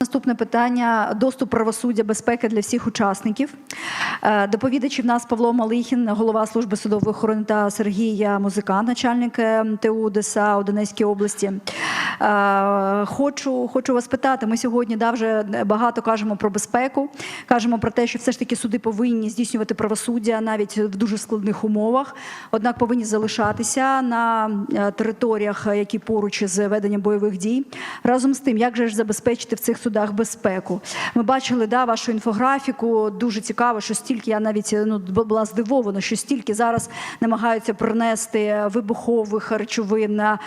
Наступне питання: доступ правосуддя, безпеки для всіх учасників. Е, Доповідачі в нас Павло Малихін, голова служби судової охорони та Сергія Музика, начальник е, ТУ ДСА у Донецькій області. Е, Хочу, хочу вас питати. Ми сьогодні да, вже багато кажемо про безпеку, кажемо про те, що все ж таки суди повинні здійснювати правосуддя навіть в дуже складних умовах, однак повинні залишатися на територіях, які поруч з веденням бойових дій. Разом з тим, як же ж забезпечити в цих судах безпеку? Ми бачили да, вашу інфографіку. Дуже цікаво, що стільки я навіть ну була здивована, що стільки зараз намагаються принести вибухових речовин, е,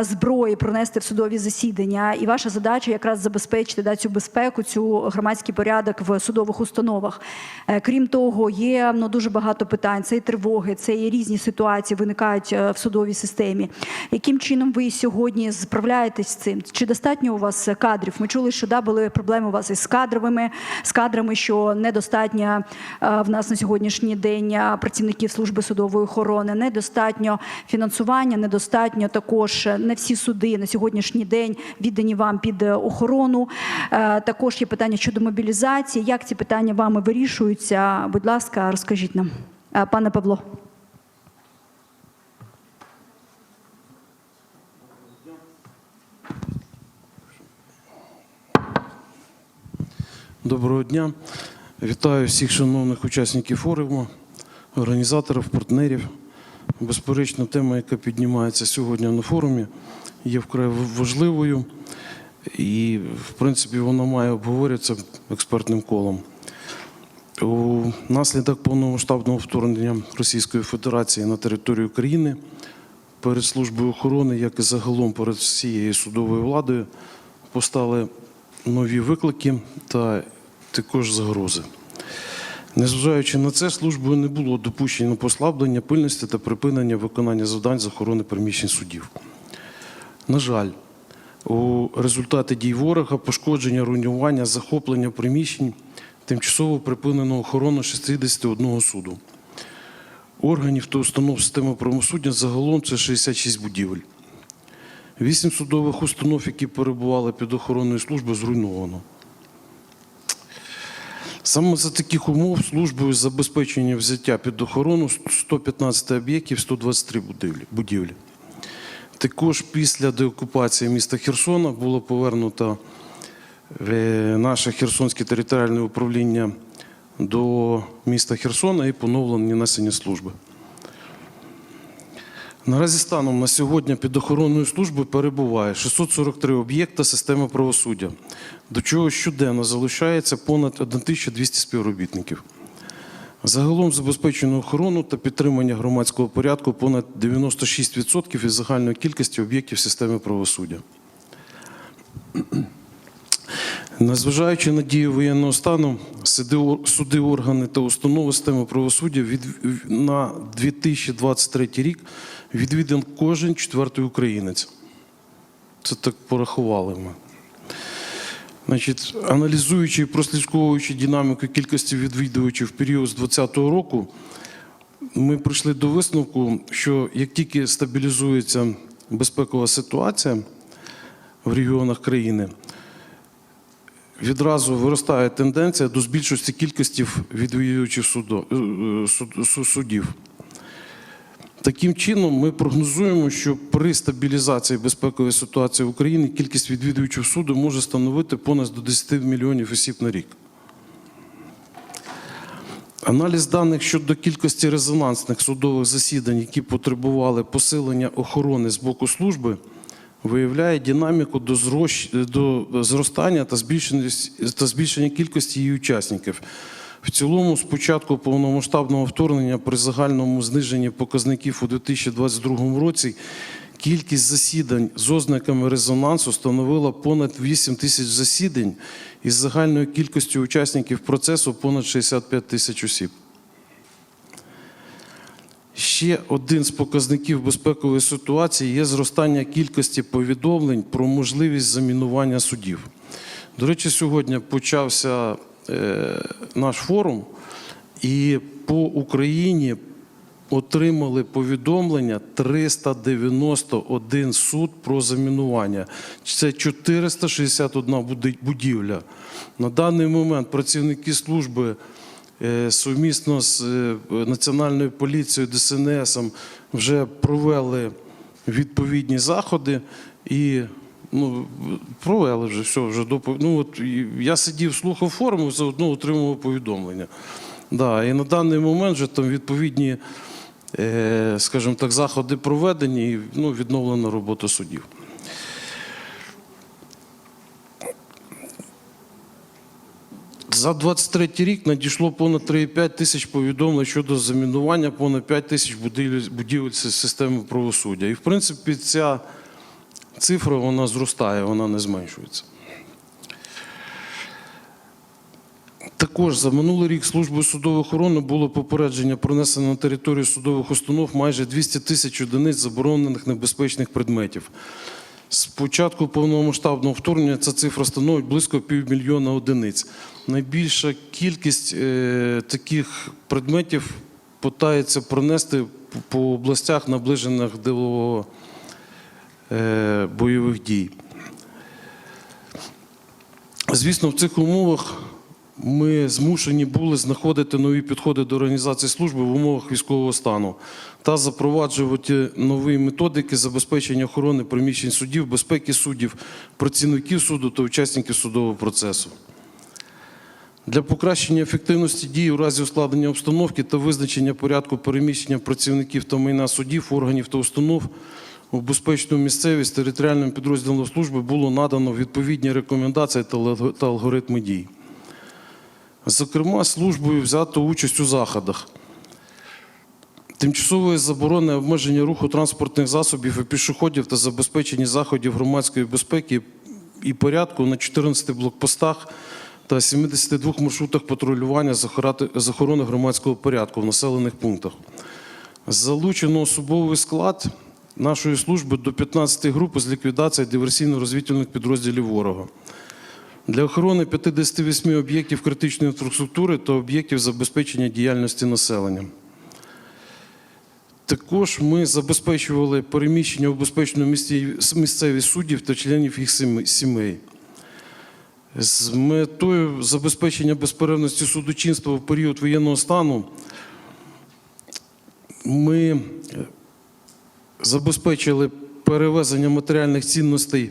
зброї, принести в судові засідання. І ваша задача якраз забезпечити да, цю безпеку, цю громадський порядок в судових установах. Е, Крім того, є ну дуже багато питань. Це і тривоги, це і різні ситуації виникають е, в судовій системі. Яким чином ви сьогодні справляєтесь з цим? Чи достатньо у вас кадрів? Ми чули, що да були проблеми у вас із кадровими з кадрами, що недостатньо е, в нас на сьогоднішній день працівників служби судової охорони, недостатньо фінансування, недостатньо також е, не всі суди на сьогоднішній день віддані вам під е, охорону. Е, Також є питання щодо мобілізації. Як ці питання вами вирішуються? Будь ласка, розкажіть нам, пане Павло. Доброго дня. Вітаю всіх шановних учасників форуму, організаторів, партнерів. Безперечно, тема, яка піднімається сьогодні на форумі, є вкрай важливою і, в принципі, вона має обговорюватися експертним колом. У наслідок повномасштабного вторгнення Російської Федерації на територію України перед службою охорони, як і загалом перед всією судовою владою, постали нові виклики та також загрози. Незважаючи на це, службою не було допущено послаблення пильності та припинення виконання завдань з охорони приміщень судів. На жаль, у результаті дій ворога, пошкодження, руйнування, захоплення приміщень тимчасово припинено охорону 61 суду. Органів та установ системи правосуддя загалом це 66 будівель. Вісім судових установ, які перебували під охороною служби, зруйновано. Саме за таких умов службою забезпечення взяття під охорону 115 об'єктів, 123 будівлі- будівлі. Також після деокупації міста Херсона було повернуто е, наше Херсонське територіальне управління до міста Херсона і поновлені несення служби. Наразі станом на сьогодні під охоронною службою перебуває 643 об'єкта системи правосуддя, до чого щоденно залишається понад 1200 співробітників. Загалом забезпечено охорону та підтримання громадського порядку понад 96% із загальної кількості об'єктів системи правосуддя. Незважаючи на дію воєнного стану, суди, органи та установи системи правосуддя на 2023 рік відвідан кожен четвертий українець. Це так порахували ми. Значить, аналізуючи і прослідковуючи динаміку кількості відвідувачів в період з 2020 року, ми прийшли до висновку, що як тільки стабілізується безпекова ситуація в регіонах країни, відразу виростає тенденція до збільшості кількості відвідувачів е, е, суд- су- судів. Таким чином, ми прогнозуємо, що при стабілізації безпекової ситуації в Україні кількість відвідувачів суду може становити понад до 10 мільйонів осіб на рік. Аналіз даних щодо кількості резонансних судових засідань, які потребували посилення охорони з боку служби, виявляє динаміку до, зростання та збільшення кількості її учасників. В цілому, з початку повномасштабного вторгнення при загальному зниженні показників у 2022 році кількість засідань з ознаками резонансу становила понад 8 тисяч засідань із загальною кількістю учасників процесу понад 65 тисяч осіб. Ще один з показників безпекової ситуації є зростання кількості повідомлень про можливість замінування судів. До речі, сьогодні почався наш форум, і по Україні отримали повідомлення 391 суд про замінування. Це 461 будівля. На даний момент працівники служби е, сумісно з е, Національною поліцією, ДСНС вже провели відповідні заходи і ну, провели вже все. Вже допо... ну, от, я сидів, слухав форум, заодно отримував повідомлення. Да, і на даний момент вже там відповідні, е, скажімо так, заходи проведені і ну, відновлена робота судів. За 23 рік надійшло понад 3,5 тисяч повідомлень щодо замінування, понад 5 тисяч будівель, будівель системи правосуддя. І в принципі ця цифра вона зростає, вона не зменшується. Також за минулий рік службою судової охорони було попередження про несення на територію судових установ майже 200 тисяч одиниць заборонених небезпечних предметів. З початку повномасштабного вторгнення ця цифра становить близько півмільйона одиниць. Найбільша кількість е, таких предметів питається пронести по- областях, наближених до бойових дій. Звісно, в цих умовах ми змушені були знаходити нові підходи до організації служби в умовах військового стану та запроваджувати нові методики забезпечення охорони приміщень судів, безпеки суддів, працівників суду та учасників судового процесу. Для покращення ефективності дій у разі ускладнення обстановки та визначення порядку переміщення працівників та майна судів, органів та установ у безпечну місцевість територіальним підрозділам служби було надано відповідні рекомендації та алгоритми дій. Зокрема, службою взято участь у заходах. Тимчасової заборони обмеження руху транспортних засобів і пішоходів та забезпечення заходів громадської безпеки і порядку на 14 блокпостах та 72 маршрутах патрулювання з охорони громадського порядку в населених пунктах. Залучено особовий склад нашої служби до 15 груп з ліквідації диверсійно-розвідувальних підрозділів ворога. Для охорони 58 об'єктів критичної інфраструктури та об'єктів забезпечення діяльності населення. Також ми забезпечували переміщення у безпечну місцевість суддів та членів їх сімей. З метою забезпечення безперервності судочинства в період воєнного стану ми забезпечили перевезення матеріальних цінностей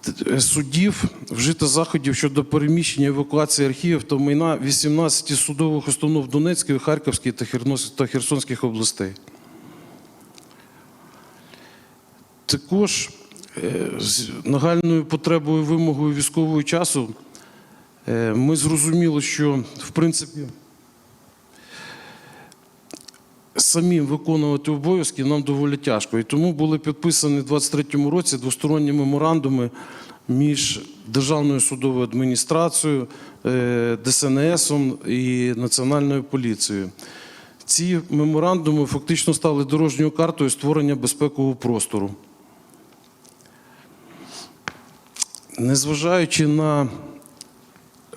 т- суддів, вжито заходів щодо переміщення евакуації архівів та майна 18 судових установ Донецької, Харківської та Херсонських областей. Також е, з нагальною потребою вимогою військового часу е, ми зрозуміли, що в принципі самим виконувати обов'язки нам доволі тяжко. І тому були підписані в 2023 році двосторонні меморандуми між Державною судовою адміністрацією, е, ДСНС і Національною поліцією. Ці меморандуми фактично стали дорожньою картою створення безпекового простору. Незважаючи на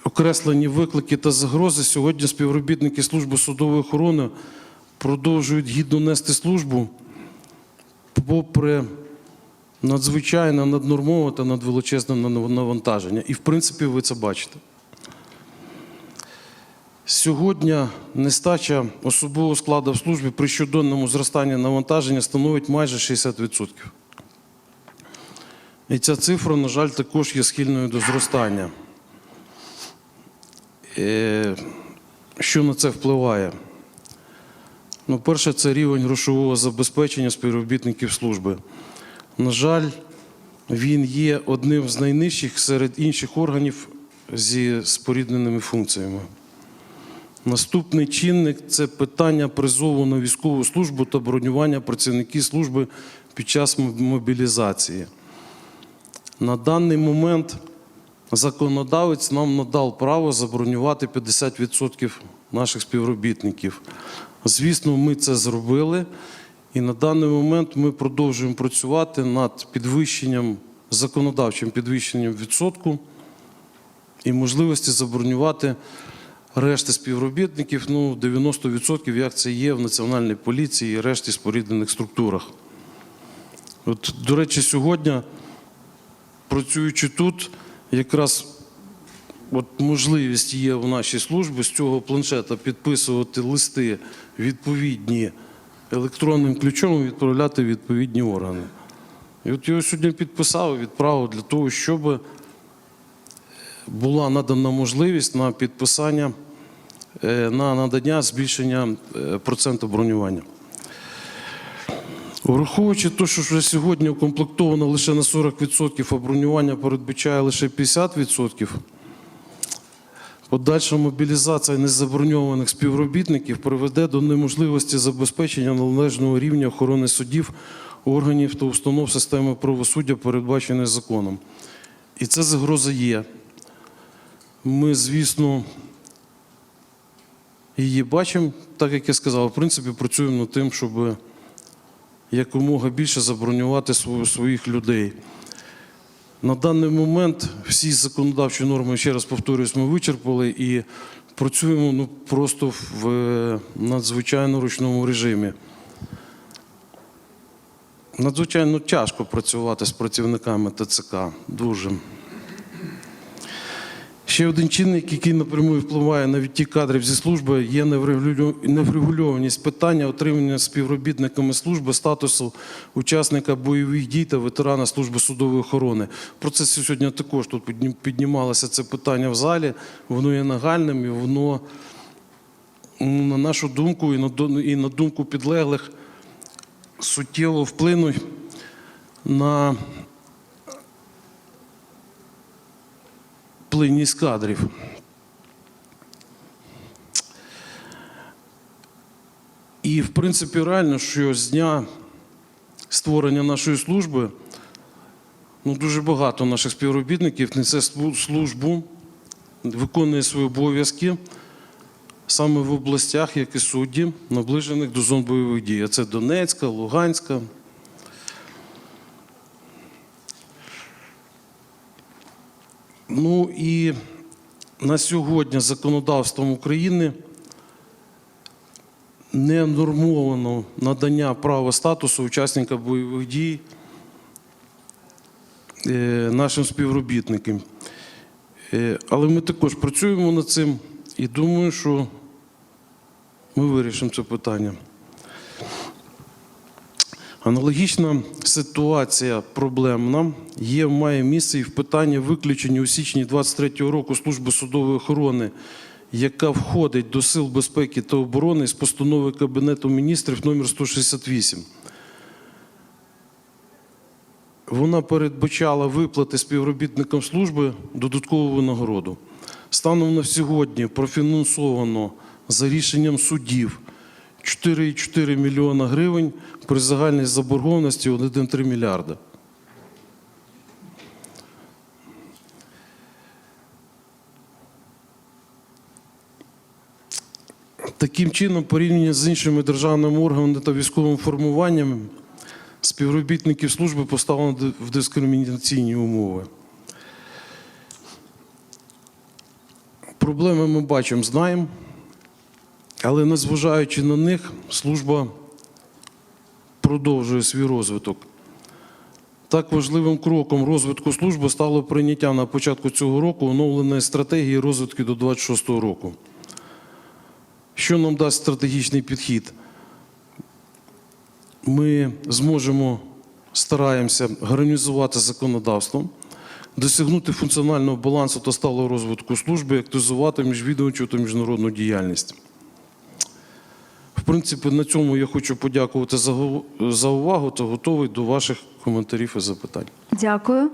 окреслені виклики та загрози, сьогодні співробітники служби судової охорони продовжують гідно нести службу попри надзвичайне наднормове та надвеличезне навантаження. І в принципі ви це бачите. Сьогодні нестача особового складу в службі при щоденному зростанні навантаження становить майже 60%. І ця цифра, на жаль, також є схильною до зростання. Е, Що на це впливає? Ну, перше, це рівень грошового забезпечення співробітників служби. На жаль, він є одним з найнижчих серед інших органів зі спорідненими функціями. Наступний чинник це питання призову на військову службу та бронювання працівників служби під час мобілізації. На даний момент законодавець нам надав право забронювати 50% наших співробітників. Звісно, ми це зробили, і на даний момент ми продовжуємо працювати над підвищенням, законодавчим підвищенням відсотку і можливості забронювати решти співробітників, ну 90% як це є в Національній поліції і решті споріднених структурах. От, до речі, сьогодні, працюючи тут, якраз от можливість є в нашій службі з цього планшета підписувати листи відповідні електронним ключом і відправляти відповідні органи. І от його сьогодні підписав і відправив для того, щоб була надана можливість на підписання, е, на надання збільшення е, проценту бронювання. Враховуючи те, що вже сьогодні укомплектовано лише на 40%, а бронювання передбачає лише 50%, подальша мобілізація незаброньованих співробітників приведе до неможливості забезпечення належного рівня охорони судів, органів та установ системи правосуддя, передбаченої законом. І це загроза є. Ми, звісно, її бачимо, так як я сказав, в принципі, працюємо над тим, щоб якомога більше забронювати своїх людей. На даний момент всі законодавчі норми, ще раз повторюсь, ми вичерпали і працюємо ну, просто в надзвичайно ручному режимі. Надзвичайно тяжко працювати з працівниками ТЦК. Дуже. Ще один чинник, який напряму впливає на відтік кадрів зі служби, є неврегульованість питання отримання співробітниками служби статусу учасника бойових дій та ветерана служби судової охорони. Про це сьогодні також тут піднімалося це питання в залі. Воно є нагальним і воно, ну, на нашу думку, і на, і на думку підлеглих суттєво вплинуть на плинність кадрів. І, в принципі, реально, що з дня створення нашої служби ну, дуже багато наших співробітників несе слу- службу, виконує свої обов'язки саме в областях, як і судді, наближених до зон бойових дій. Це Донецька, Луганська. Ну і на сьогодні законодавством України не нормовано надання права статусу учасника бойових дій е, нашим співробітникам. Е, Але ми також працюємо над цим і думаю, що ми вирішимо це питання. Аналогічна ситуація проблемна є, має місце і в питанні виключення у січні 23-го року служби судової охорони, яка входить до Сил безпеки та оборони з постанови Кабінету міністрів номер 168. Вона передбачала виплати співробітникам служби додаткову винагороду. Станом на сьогодні профінансовано за рішенням судів 4,4 мільйона гривень при загальній заборгованості 1,3 мільярда. Таким чином, порівняно з іншими державними органами та військовими формуваннями, співробітників служби поставлено в дискримінаційні умови. Проблеми ми бачимо, знаємо, але незважаючи на них, служба продовжує свій розвиток. Так важливим кроком розвитку служби стало прийняття на початку цього року оновленої стратегії розвитку до 2026 року. Що нам дасть стратегічний підхід? Ми зможемо, стараємося гармонізувати законодавство, досягнути функціонального балансу та сталого розвитку служби, активізувати міжвідомчу та міжнародну діяльність. Принципі, на цьому я хочу подякувати за увагу та готовий до ваших коментарів і запитань. Дякую.